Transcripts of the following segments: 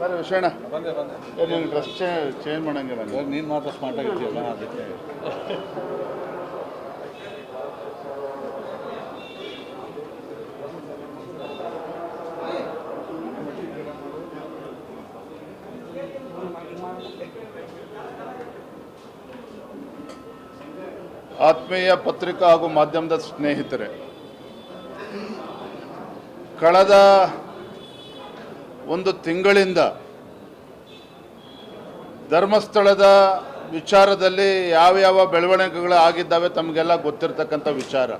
ಬರ್ರಿ ವಿಷಯಣ ನೀನು dress change ಮಾಡಂಗೆ ಬಂದೆ. ನೀನು ಮಾತ್ರ ಸ್ಮಾರ್ಟ್ ಆಗಿರ್ತೀಯಲ್ಲ ಅದಕ್ಕೆ. ಆತ್ಮೀಯ ಪತ್ರಿಕಾ ಹಾಗೂ ಮಾಧ್ಯಮದ ಸ್ನೇಹಿತರೆ ಕಳೆದ ಒಂದು ತಿಂಗಳಿಂದ ಧರ್ಮಸ್ಥಳದ ವಿಚಾರದಲ್ಲಿ ಯಾವ ಯಾವ ಬೆಳವಣಿಗೆಗಳು ಆಗಿದ್ದಾವೆ ತಮಗೆಲ್ಲ ಗೊತ್ತಿರತಕ್ಕಂಥ ವಿಚಾರ.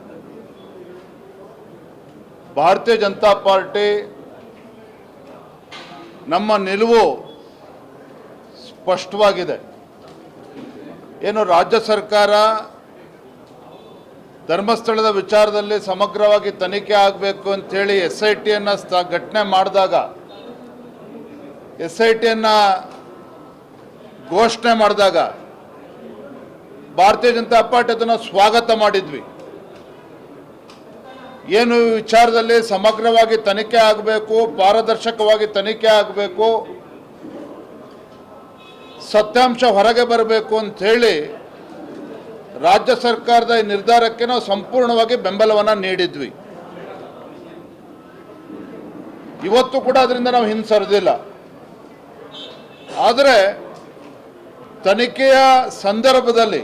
ಭಾರತೀಯ ಜನತಾ ಪಾರ್ಟಿ ನಮ್ಮ ನಿಲುವು ಸ್ಪಷ್ಟವಾಗಿದೆ. ಏನು ರಾಜ್ಯ ಸರ್ಕಾರ ಧರ್ಮಸ್ಥಳದ ವಿಚಾರದಲ್ಲಿ ಸಮಗ್ರವಾಗಿ ತನಿಖೆ ಆಗಬೇಕು ಅಂಥೇಳಿ ಎಸ್ ಐ ಟಿಯನ್ನು ಸ್ಥ ಘಟನೆ ಮಾಡಿದಾಗ ಎಸ್ ಐ ಟಿಯನ್ನು ಘೋಷಣೆ ಮಾಡಿದಾಗ ಭಾರತೀಯ ಜನತಾ ಪಾರ್ಟಿ ಅದನ್ನು ಸ್ವಾಗತ ಮಾಡಿದ್ವಿ. ಏನು ವಿಚಾರದಲ್ಲಿ ಸಮಗ್ರವಾಗಿ ತನಿಖೆ ಆಗಬೇಕು, ಪಾರದರ್ಶಕವಾಗಿ ತನಿಖೆ ಆಗಬೇಕು, ಸತ್ಯಾಂಶ ಹೊರಗೆ ಬರಬೇಕು ಅಂಥೇಳಿ ರಾಜ್ಯ ಸರ್ಕಾರದ ಈ ನಿರ್ಧಾರಕ್ಕೆ ನಾವು ಸಂಪೂರ್ಣವಾಗಿ ಬೆಂಬಲವನ್ನು ನೀಡಿದ್ವಿ. ಇವತ್ತು ಕೂಡ ಅದರಿಂದ ನಾವು ಹಿಂಸರಿದಿಲ್ಲ. ಆದರೆ ತನಿಖೆಯ ಸಂದರ್ಭದಲ್ಲಿ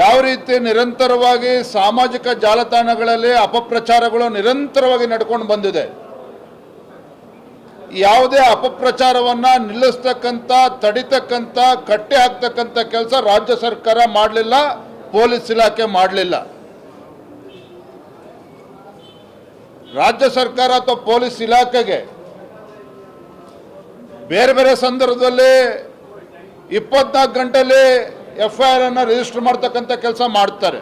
ಯಾವ ರೀತಿ ನಿರಂತರವಾಗಿ ಸಾಮಾಜಿಕ ಜಾಲತಾಣಗಳಲ್ಲಿ ಅಪಪ್ರಚಾರಗಳು ನಿರಂತರವಾಗಿ ನಡ್ಕೊಂಡು ಬಂದಿದೆ ಯಾವುದೇ ಅಪಪ್ರಚಾರವನ್ನು ನಿಲ್ಲಿಸ್ತಕ್ಕಂಥ, ತಡಿತಕ್ಕಂಥ, ಕಟ್ಟೆ ಹಾಕ್ತಕ್ಕಂಥ ಕೆಲಸ ರಾಜ್ಯ ಸರ್ಕಾರ ಮಾಡಲಿಲ್ಲ, ಪೊಲೀಸ್ ಇಲಾಖೆ ಮಾಡಲಿಲ್ಲ. ರಾಜ್ಯ ಸರ್ಕಾರ ಅಥವಾ ಪೊಲೀಸ್ ಇಲಾಖೆಗೆ ಬೇರೆ ಬೇರೆ ಸಂದರ್ಭದಲ್ಲಿ ಇಪ್ಪತ್ನಾಲ್ಕು ಗಂಟೆಯಲ್ಲಿ ಎಫ್ ಐ ಆರ್ ಅನ್ನು ರಿಜಿಸ್ಟರ್ ಮಾಡ್ತಕ್ಕಂಥ ಕೆಲಸ ಮಾಡ್ತಾರೆ.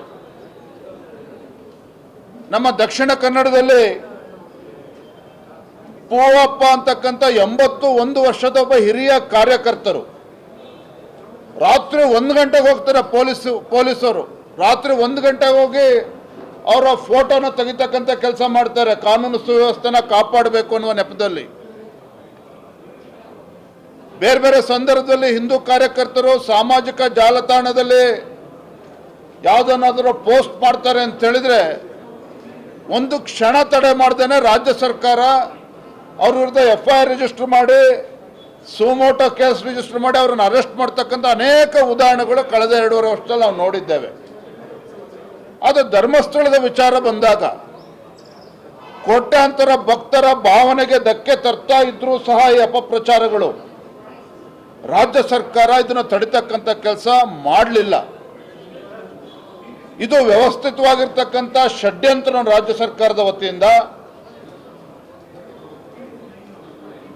ನಮ್ಮ ದಕ್ಷಿಣ ಕನ್ನಡದಲ್ಲಿ ಪೂವಪ್ಪ ಅಂತಕ್ಕಂಥ ಎಂಬತ್ತು ಒಂದು ವರ್ಷದ ಒಬ್ಬ ಹಿರಿಯ ಕಾರ್ಯಕರ್ತರು. ರಾತ್ರಿ ಒಂದು ಗಂಟೆಗೆ ಹೋಗ್ತಾರೆ ಪೊಲೀಸ್, ಪೊಲೀಸರು. ರಾತ್ರಿ ಒಂದು ಗಂಟೆಗೆ ಹೋಗಿ ಅವರ ಫೋಟೋನ ತೆಗಿತಕ್ಕಂಥ ಕೆಲಸ ಮಾಡ್ತಾರೆ. ಕಾನೂನು ಸುವ್ಯವಸ್ಥೆನ ಕಾಪಾಡಬೇಕು ಅನ್ನುವ ನೆಪದಲ್ಲಿ. ಬೇರೆ ಬೇರೆ ಸಂದರ್ಭದಲ್ಲಿ ಹಿಂದೂ ಕಾರ್ಯಕರ್ತರು ಸಾಮಾಜಿಕ ಜಾಲತಾಣದಲ್ಲಿ ಯಾವುದನ್ನಾದರೂ ಪೋಸ್ಟ್ ಮಾಡ್ತಾರೆ ಅಂತ ಹೇಳಿದ್ರೆ, ಒಂದು ಕ್ಷಣ ತಡೆ ಮಾಡ್ದೇನೆ ರಾಜ್ಯ ಸರ್ಕಾರ ಅವ್ರ ವಿರುದ್ಧ ಎಫ್ ಐ ಆರ್ ರಿಜಿಸ್ಟರ್ ಮಾಡಿ, ಸುಮೋಟೋ ಕೇಸ್ ರಿಜಿಸ್ಟರ್ ಮಾಡಿ ಅವ್ರನ್ನ ಅರೆಸ್ಟ್ ಮಾಡ್ತಕ್ಕಂಥ ಅನೇಕ ಉದಾಹರಣೆಗಳು ಕಳೆದ ಎರಡೂವರೆ ವರ್ಷದಲ್ಲಿ ನಾವು ನೋಡಿದ್ದೇವೆ. ಅದು ಧರ್ಮಸ್ಥಳದ ವಿಚಾರ ಬಂದಾಗ, ಕೋಟ್ಯಾಂತರ ಭಕ್ತರ ಭಾವನೆಗೆ ಧಕ್ಕೆ ತರ್ತಾ ಇದ್ರೂ ಸಹ ಈ ಅಪಪ್ರಚಾರಗಳು, ರಾಜ್ಯ ಸರ್ಕಾರ ಇದನ್ನು ತಡಿತಕ್ಕಂಥ ಕೆಲಸ ಮಾಡಲಿಲ್ಲ. ಇದು ವ್ಯವಸ್ಥಿತವಾಗಿರ್ತಕ್ಕಂಥ ಷಡ್ಯಂತ್ರ ರಾಜ್ಯ ಸರ್ಕಾರದ ವತಿಯಿಂದ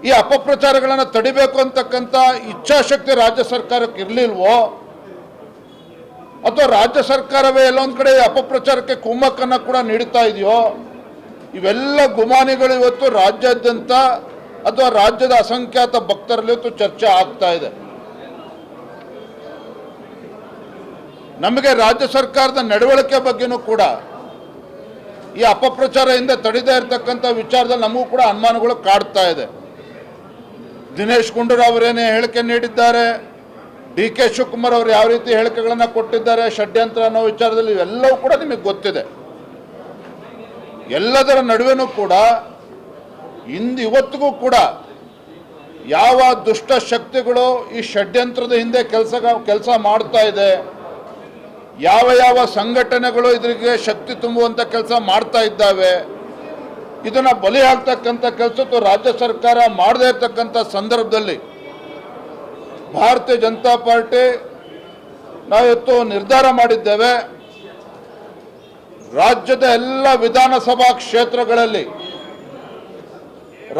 ಈ ಅಪಪ್ರಚಾರಗಳನ್ನು ತಡಿಬೇಕು ಅಂತಕ್ಕಂಥ ಇಚ್ಛಾಶಕ್ತಿ ರಾಜ್ಯ ಸರ್ಕಾರಕ್ಕೆ ಇರಲಿಲ್ವೋ? ಅಥವಾ ರಾಜ್ಯ ಸರ್ಕಾರವೇ ಎಲ್ಲೊಂದು ಕಡೆ ಅಪಪ್ರಚಾರಕ್ಕೆ ಕುಮ್ಮಕ್ಕನ್ನು ಕೂಡ ನೀಡುತ್ತಾ ಇದೆಯೋ? ಇವೆಲ್ಲ ಗುಮಾನಿಗಳು ಇವತ್ತು ರಾಜ್ಯಾದ್ಯಂತ ಅಥವಾ ರಾಜ್ಯದ ಅಸಂಖ್ಯಾತ ಭಕ್ತರಲ್ಲಿ ಇವತ್ತು ಚರ್ಚೆ ಆಗ್ತಾ ಇದೆ. ನಮಗೆ ರಾಜ್ಯ ಸರ್ಕಾರದ ನಡವಳಿಕೆ ಬಗ್ಗೆನೂ ಕೂಡ, ಈ ಅಪಪ್ರಚಾರ ಹಿಂದೆ ತಡಿದೇ ಇರತಕ್ಕಂಥ ವಿಚಾರದಲ್ಲಿ ನಮಗೂ ಕೂಡ ಅನುಮಾನಗಳು ಕಾಡ್ತಾ ಇದೆ. ದಿನೇಶ್ ಗುಂಡೂರಾವ್ ಅವರೇನೇ ಹೇಳಿಕೆ ನೀಡಿದ್ದಾರೆ? ಡಿ ಕೆ ಶಿವಕುಮಾರ್ ಅವರು ಯಾವ ರೀತಿ ಹೇಳಿಕೆಗಳನ್ನು ಕೊಟ್ಟಿದ್ದಾರೆ? ಷಡ್ಯಂತ್ರ ಅನ್ನೋ ವಿಚಾರದಲ್ಲಿ ಇವೆಲ್ಲವೂ ಕೂಡ ನಿಮಗೆ ಗೊತ್ತಿದೆ. ಎಲ್ಲದರ ನಡುವೆನೂ ಕೂಡ ಇಂದು ಇವತ್ತಿಗೂ ಕೂಡ ಯಾವ ದುಷ್ಟ ಶಕ್ತಿಗಳು ಈ ಷಡ್ಯಂತ್ರದ ಹಿಂದೆ ಕೆಲಸ ಕೆಲಸ ಮಾಡ್ತಾ ಇದೆ? ಯಾವ ಯಾವ ಸಂಘಟನೆಗಳು ಇದರಿಗೆ ಶಕ್ತಿ ತುಂಬುವಂಥ ಕೆಲಸ ಮಾಡ್ತಾ ಇದ್ದಾವೆ? ಇದನ್ನ ಬಲಿ ಹಾಕ್ತಕ್ಕಂಥ ಕೆಲಸ ರಾಜ್ಯ ಸರ್ಕಾರ ಮಾಡದೇ ಇರತಕ್ಕಂಥ ಸಂದರ್ಭದಲ್ಲಿ ಭಾರತೀಯ ಜನತಾ ಪಾರ್ಟಿ ನಾವಿವತ್ತು ನಿರ್ಧಾರ ಮಾಡಿದ್ದೇವೆ. ರಾಜ್ಯದ ಎಲ್ಲ ವಿಧಾನಸಭಾ ಕ್ಷೇತ್ರಗಳಲ್ಲಿ,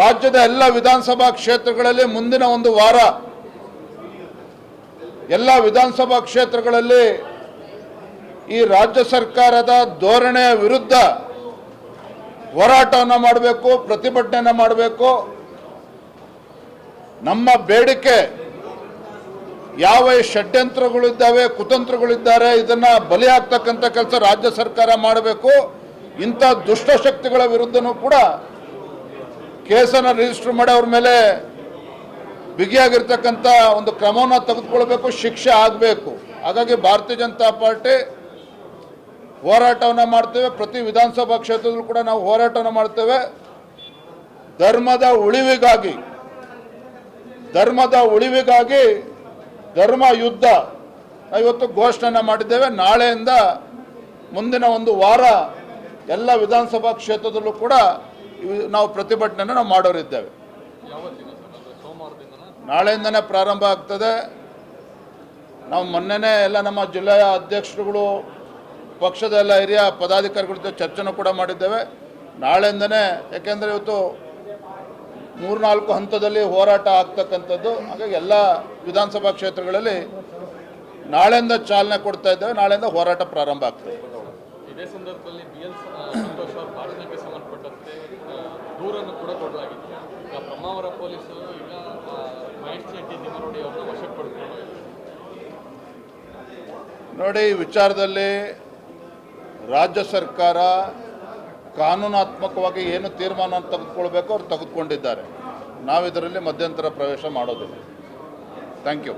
ರಾಜ್ಯದ ಎಲ್ಲ ವಿಧಾನಸಭಾ ಕ್ಷೇತ್ರಗಳಲ್ಲಿ ಮುಂದಿನ ಒಂದು ವಾರ ಎಲ್ಲ ವಿಧಾನಸಭಾ ಕ್ಷೇತ್ರಗಳಲ್ಲಿ ಈ ರಾಜ್ಯ ಸರ್ಕಾರದ ಧೋರಣೆಯ ವಿರುದ್ಧ ಹೋರಾಟವನ್ನು ಮಾಡಬೇಕು, ಪ್ರತಿಭಟನೆಯನ್ನು ಮಾಡಬೇಕು. ನಮ್ಮ ಬೇಡಿಕೆ ಯಾವ ಷಡ್ಯಂತ್ರಗಳಿದ್ದಾವೆ ಕುತಂತ್ರಗಳಿದ್ದಾರೆ ಇದನ್ನ ಬಲಿ ಹಾಕ್ತಕ್ಕಂಥ ಕೆಲಸ ರಾಜ್ಯ ಸರ್ಕಾರ ಮಾಡಬೇಕು. ಇಂಥ ದುಷ್ಟಶಕ್ತಿಗಳ ವಿರುದ್ಧನೂ ಕೂಡ ಕೇಸನ್ನು ರಿಜಿಸ್ಟರ್ ಮಾಡಿ ಅವ್ರ ಮೇಲೆ ಬಿಗಿಯಾಗಿರ್ತಕ್ಕಂಥ ಒಂದು ಕ್ರಮವನ್ನು ತೆಗೆದುಕೊಳ್ಬೇಕು, ಶಿಕ್ಷೆ ಆಗಬೇಕು. ಹಾಗಾಗಿ ಭಾರತೀಯ ಜನತಾ ಪಾರ್ಟಿ ಹೋರಾಟವನ್ನು ಮಾಡ್ತೇವೆ. ಪ್ರತಿ ವಿಧಾನಸಭಾ ಕ್ಷೇತ್ರದಲ್ಲೂ ಕೂಡ ನಾವು ಹೋರಾಟವನ್ನು ಮಾಡ್ತೇವೆ. ಧರ್ಮದ ಉಳಿವಿಗಾಗಿ ಧರ್ಮದ ಉಳಿವಿಗಾಗಿ ಧರ್ಮ ಯುದ್ಧ ಇವತ್ತು ಘೋಷಣೆಯನ್ನು ಮಾಡಿದ್ದೇವೆ. ನಾಳೆಯಿಂದ ಮುಂದಿನ ಒಂದು ವಾರ ಎಲ್ಲ ವಿಧಾನಸಭಾ ಕ್ಷೇತ್ರದಲ್ಲೂ ಕೂಡ ನಾವು ಪ್ರತಿಭಟನೆಯನ್ನು ನಾವು ಮಾಡೋರಿದ್ದೇವೆ. ನಾಳೆಯಿಂದನೇ ಪ್ರಾರಂಭ ಆಗ್ತದೆ. ನಾವು ಮೊನ್ನೆನೇ ಎಲ್ಲ ನಮ್ಮ ಜಿಲ್ಲೆಯ ಅಧ್ಯಕ್ಷರುಗಳು ಪಕ್ಷದ ಎಲ್ಲ ಹಿರಿಯ ಪದಾಧಿಕಾರಿಗಳ ಜೊತೆ ಚರ್ಚೆನೂ ಕೂಡ ಮಾಡಿದ್ದೇವೆ. ನಾಳೆಯಿಂದನೇ ಯಾಕೆಂದರೆ ಇವತ್ತು ಮೂರ್ನಾಲ್ಕು ಹಂತದಲ್ಲಿ ಹೋರಾಟ ಆಗ್ತಕ್ಕಂಥದ್ದು. ಹಾಗಾಗಿ ಎಲ್ಲ ವಿಧಾನಸಭಾ ಕ್ಷೇತ್ರಗಳಲ್ಲಿ ನಾಳೆಯಿಂದ ಚಾಲನೆ ಕೊಡ್ತಾ ಇದ್ದೇವೆ. ನಾಳೆಯಿಂದ ಹೋರಾಟ ಪ್ರಾರಂಭ ಆಗ್ತದೆ. ಇದೇ ಸಂದರ್ಭದಲ್ಲಿ ಬಿ ಎಲ್ ಸಂತೋಷ್ ಅವರ ಭಾಷಣಕ್ಕೆ ಸಂಬಂಧಪಟ್ಟಂತೆ ಆ, ದೂರನ್ನು ಕೂಡ ಕೊಡಲಾಗಿತ್ತು ಈಗ ಬ್ರಹ್ಮಾವರ ಪೊಲೀಸರು ಈಗ ಆ, ಮಹೇಶ್ ಶೆಟ್ಟಿ ದಿಮರೋಡಿ ಅವ್ರನ್ನ ವಶಕ್ಕೆ ಪಡ್ಕೊಂಡು ನೋಡಿ ವಿಚಾರದಲ್ಲಿ ರಾಜ್ಯ ಸರ್ಕಾರ ಕಾನೂನಾತ್ಮಕವಾಗಿ ಏನು ತೀರ್ಮಾನ ತೆಗೆದುಕೊಳ್ಬೇಕು ಅವ್ರು ತೆಗೆದುಕೊಂಡಿದ್ದಾರೆ. ನಾವು ಇದರಲ್ಲಿ ಮಧ್ಯಂತರ ಪ್ರವೇಶ ಮಾಡೋದಿಲ್ಲ. Thank you